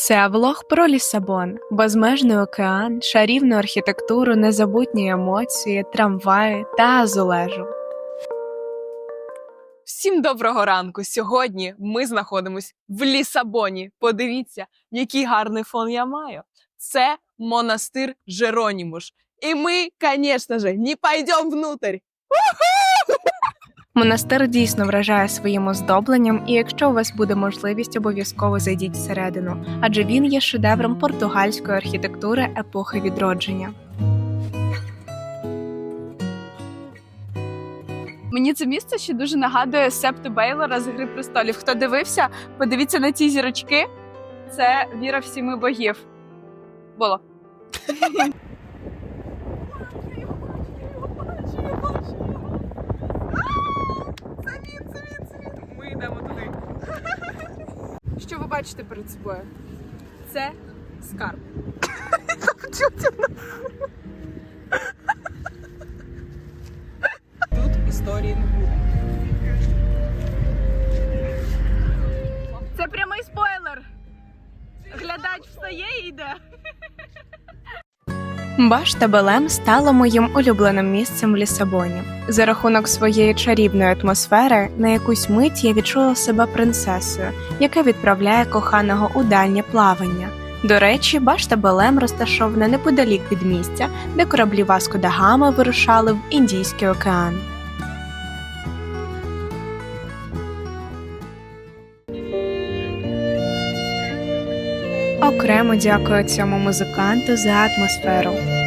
Це влог про Лісабон, безмежний океан, шарівну архітектуру, незабутні емоції, трамваї та азулежу. Всім доброго ранку! Сьогодні ми знаходимось в Лісабоні. Подивіться, який гарний фон я маю. Це монастир Жеронімуш. І ми, звісно ж, не пойдемо внутрь. Монастир дійсно вражає своїм оздобленням, і якщо у вас буде можливість, обов'язково зайдіть всередину, адже він є шедевром португальської архітектури епохи відродження. Мені це місце ще дуже нагадує Септу Бейлора з Гри престолів. Хто дивився, подивіться на ці зірочки. Це віра в сіми богів. Було. Ми йдемо туди. Що ви бачите перед собою? Це скарб. Башта Белем стала моїм улюбленим місцем в Лісабоні. За рахунок своєї чарівної атмосфери, на якусь мить я відчула себе принцесою, яка відправляє коханого у дальнє плавання. До речі, башта Белем розташована неподалік від місця, де кораблі Васко да Гама вирушали в Індійський океан. Окремо дякую цьому музиканту за атмосферу.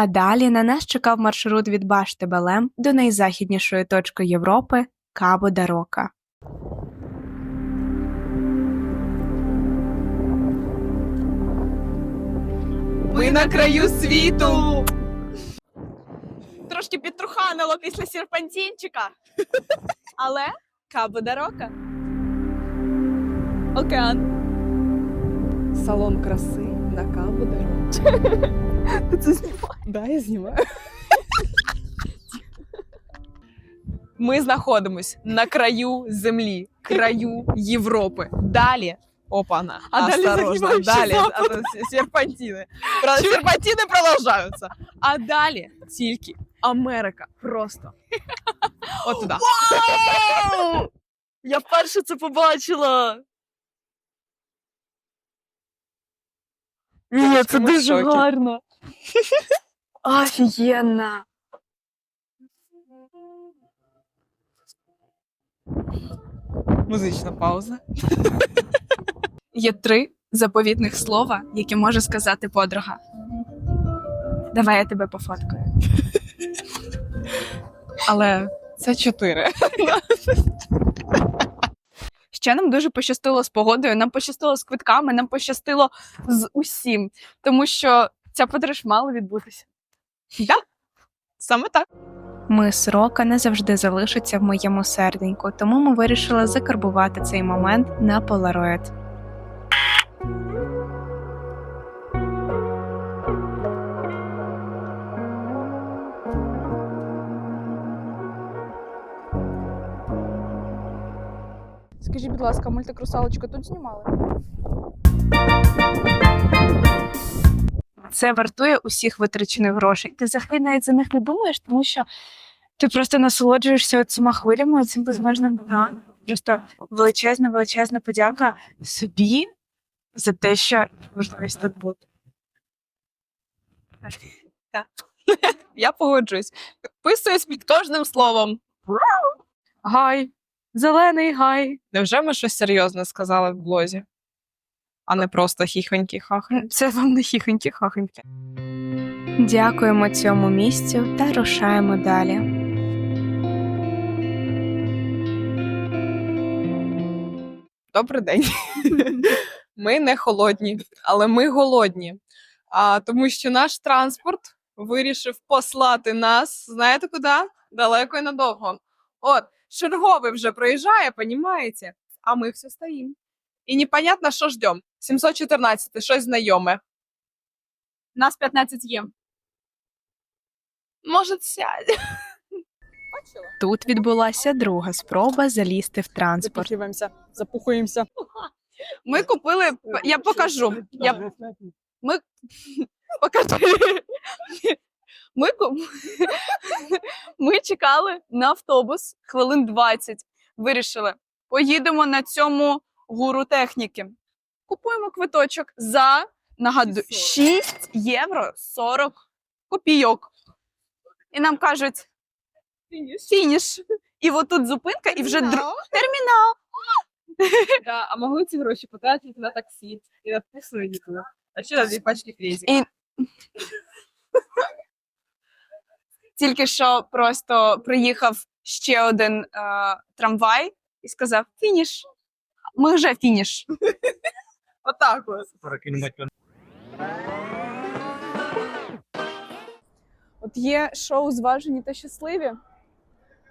А далі на нас чекав маршрут від Башти Белем до найзахіднішої точки Європи Кабо да Рока. Ми на краю світу. Трошки підтруханило після серпантінчика. Але Кабо да Рока. Океан. Салон краси на Кабо да Рока. Ти це знімаєш? Да, я знімаю. Ми знаходимось на краю землі, краю Європи. Далі. Опана. А далі Осторожно, загибаючий далі. запад. а то с- серпантини. Про- Серпантини продовжуються. А далі тільки Америка. Просто. От туди. Я вперше це побачила. Ні, це Ми в дуже шокі. гарно. Офігенно. Музична пауза. Є три заповітних слова, які може сказати подруга. Давай я тебе пофоткаю. Але це чотири. Ще нам дуже пощастило з погодою, нам пощастило з квитками, нам пощастило з усім, тому що ця подорож мала відбутися. Да? Саме так. Мис Рока не завжди залишиться в моєму серденьку, тому ми вирішили закарбувати цей момент на полароид. Скажіть, будь ласка, мультик «Русалочка» тут знімали? Це вартує усіх витрачених грошей. Ти взагалі навіть за них не думаєш, тому що ти просто насолоджуєшся цими хвилями, цим безмежним океаном. Просто величезна, величезна подяка собі за те, що можливість тут бути. Я погоджуюсь. Підписуюсь під кожним словом. Гай, зелений гай. Невже ми щось серйозне сказали в блозі? А не просто хіхонькі хахоньки Це вам не хіхонькі хахоньки. Дякуємо цьому місцю та рушаємо далі. Добрий день. Ми не холодні, але ми голодні. А, тому що наш транспорт вирішив послати нас, знаєте куди? Далеко і надовго. От, черговий вже проїжджає, понімаєте? А ми все стоїмо. І непонятно, що ждем. 714, щось знайоме. Нас 15 є. Може, сядь. Тут відбулася друга спроба залізти в транспорт. Запихиваемся, запухуємося. Ми купили. Я покажу. Я ми покажи. Ми, ми чекали на автобус хвилин 20. Вирішили, поїдемо на цьому гуру техніки. Купуємо квиточок за нагадую 6 євро 40 копійок. І нам кажуть: фініш. І отут зупинка, і вже дру... термінал. Да, а могли ці гроші потратити на таксі і на їду. А ще на дві пачки крезі. І- Тільки що просто приїхав ще один е, трамвай і сказав: фініш. Ми вже фініш. Отак ось. От є шоу Зважені та щасливі,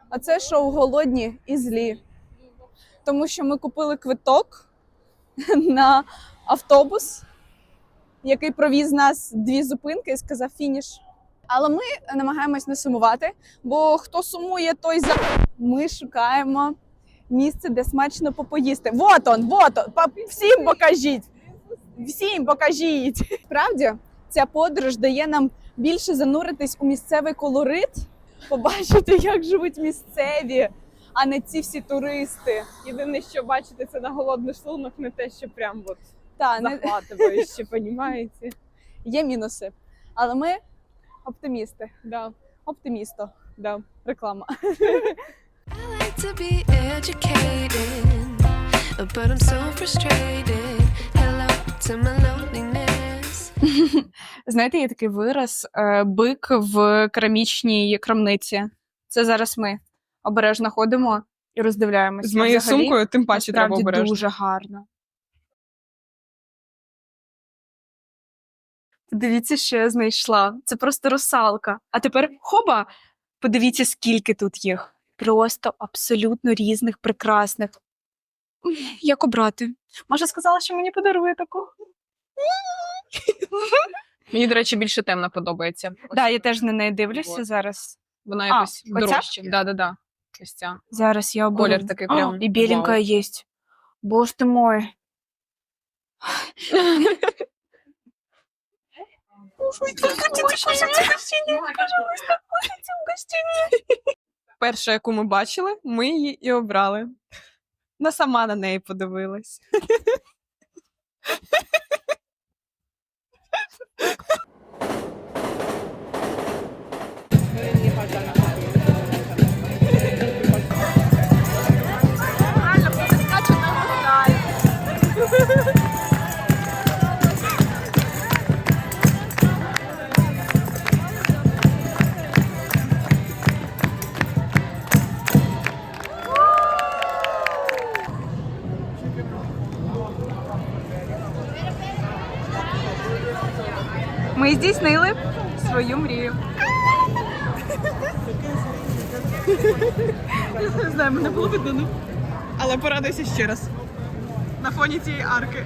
а це шоу голодні і злі. Тому що ми купили квиток на автобус, який провіз нас дві зупинки і сказав фініш. Але ми намагаємось не сумувати, бо хто сумує, той за ми шукаємо місце, де смачно попоїсти. Вот он, вот он. Всім покажіть. Всім покажіть. Справді, ця подорож дає нам більше зануритись у місцевий колорит, побачити, як живуть місцеві, а не ці всі туристи. Єдине, що бачите, це на голодний шлунок, не те, що прям от Та не захватуюче, понімаєте? є мінуси. Але ми оптимісти. Да, Оптимісто. да. Реклама. To be educated, but I'm so frustrated. Hello to my loneliness. Знаєте, є такий вираз е, бик в керамічній крамниці. Це зараз ми обережно ходимо і роздивляємося. З моєю Взагалі, сумкою тим паче треба насправді обережно. дуже гарно. Подивіться, що я знайшла. Це просто русалка. А тепер хоба! Подивіться, скільки тут їх. Просто абсолютно різних, прекрасних. Як обрати? Маша сказала, що мені подарує таку. Мені, до речі, більше темна подобається. Да, я теж на неї дивлюся зараз. Вона якось оця? дорожча. Да, да, да. Ось ця. Зараз я оберу. Колір такий прям. О, и беленькая есть. Боже ты мой. Перша, яку ми бачили, ми її і обрали. Вона сама на неї подивилась. Ми здійснили свою мрію. Я Не знаю, мене було видно. ну. Але порадуйся ще раз. На фоні цієї арки.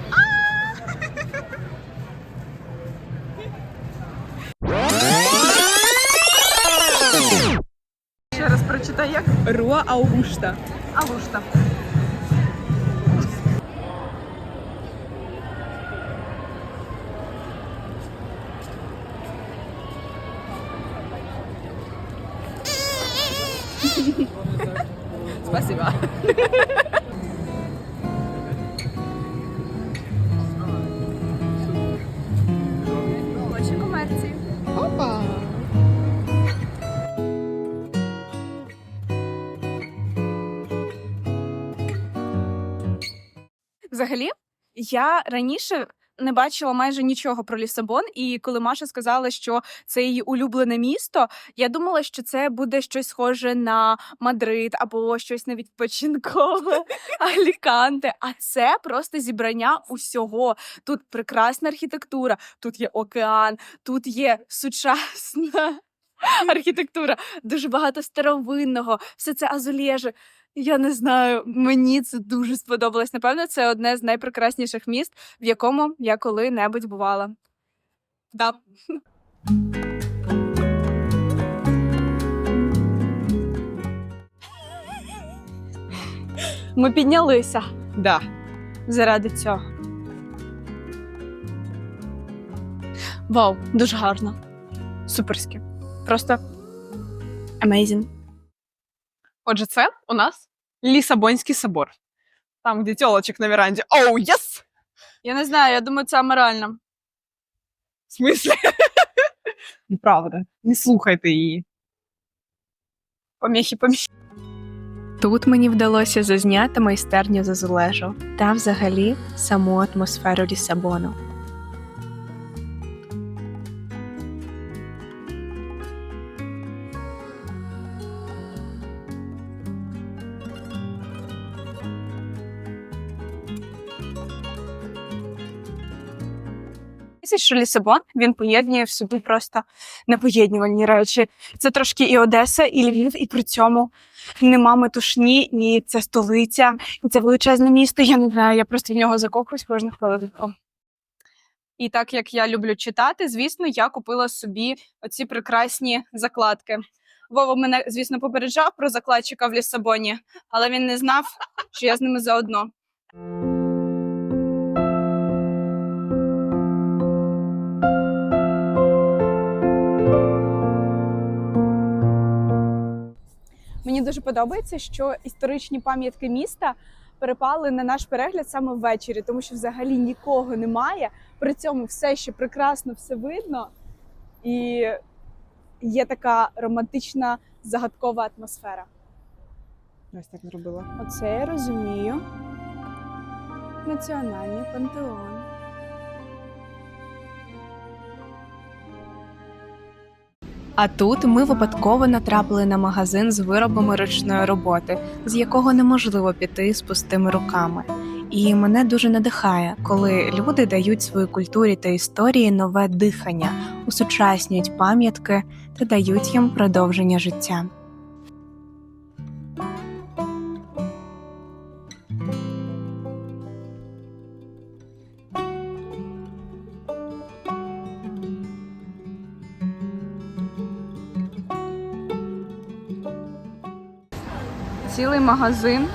Ще раз прочитай як Руа Аугушта. Авушта. Опа. Взагалі, я раніше не бачила майже нічого про Лісабон, і коли Маша сказала, що це її улюблене місто, я думала, що це буде щось схоже на Мадрид або щось на відпочинкове Аліканте. А це просто зібрання усього. Тут прекрасна архітектура, тут є океан, тут є сучасна. Архітектура, дуже багато старовинного, все це азулежі. Я не знаю, мені це дуже сподобалось. Напевно, це одне з найпрекрасніших міст, в якому я коли-небудь бувала. Да. Ми піднялися Да. заради цього. Вау, дуже гарно. Суперськи. Просто amazing. Отже, це у нас Лісабонський собор. Там, де тілочок на веранді. Оу, єс! Я не знаю, я думаю, це аморально. В смислі? Неправда. Не слухайте її. Поміхи, поміхи. Тут мені вдалося зазняти майстерню Зазулежу та взагалі саму атмосферу Лісабону. Що Лісабон він поєднує в собі просто непоєднувальні речі. Це трошки і Одеса, і Львів, і при цьому нема метушні, ні це столиця, і це величезне місто. Я не знаю, я просто в нього закохуюсь кожну хвилинку. І так як я люблю читати, звісно, я купила собі оці прекрасні закладки. Вова мене, звісно, попереджав про закладчика в Лісабоні, але він не знав, що я з ними заодно. Мені дуже подобається, що історичні пам'ятки міста перепали на наш перегляд саме ввечері, тому що взагалі нікого немає. При цьому все ще прекрасно, все видно, і є така романтична загадкова атмосфера. Ось так зробила. Оце я розумію. Національний пантеон. А тут ми випадково натрапили на магазин з виробами ручної роботи, з якого неможливо піти з пустими руками. І мене дуже надихає, коли люди дають своїй культурі та історії нове дихання, усучаснюють пам'ятки та дають їм продовження життя. Цілий магазин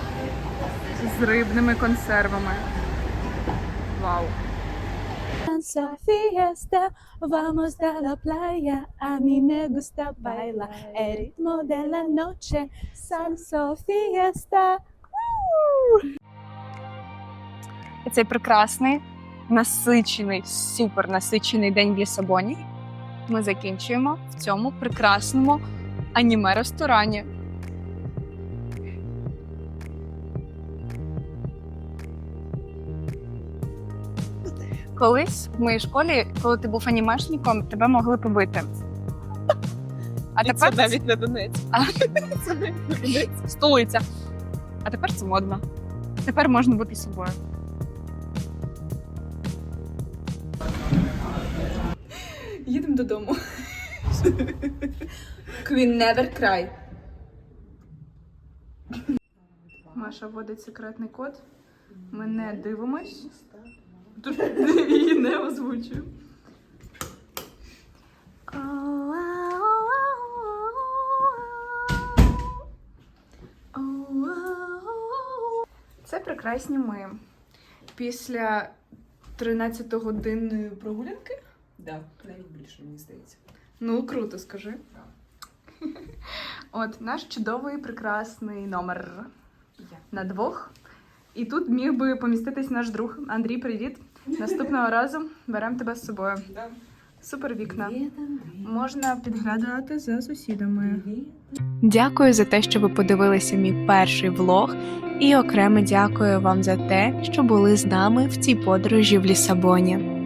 з рибними консервами. Вау. fiesta, vamos a la playa. A mí me gusta bailar el ritmo de la noche. Salsa fiesta. І цей прекрасний, насичений, супер насичений день в Лісабоні. Ми закінчуємо в цьому прекрасному аніме-ресторані. Колись в моїй школі, коли ти був анімешником, тебе могли побити. А І тепер це навіть не Донець. А. Це не Донець. столиця. А тепер це модно. Тепер можна бути собою. Їдемо додому. Queen never cry. Маша вводить секретний код. Ми не дивимось. Її не озвучую. Це прекрасні ми. Після 13-годинної прогулянки. Да, навіть більше, мені здається. Ну, круто, скажи. От наш чудовий прекрасний номер Я. на двох. І тут міг би поміститись наш друг Андрій. Привіт! Наступного разу беремо тебе з собою. Супер вікна. Можна підглядати за сусідами. Дякую за те, що ви подивилися мій перший влог, і окремо дякую вам за те, що були з нами в цій подорожі в Лісабоні.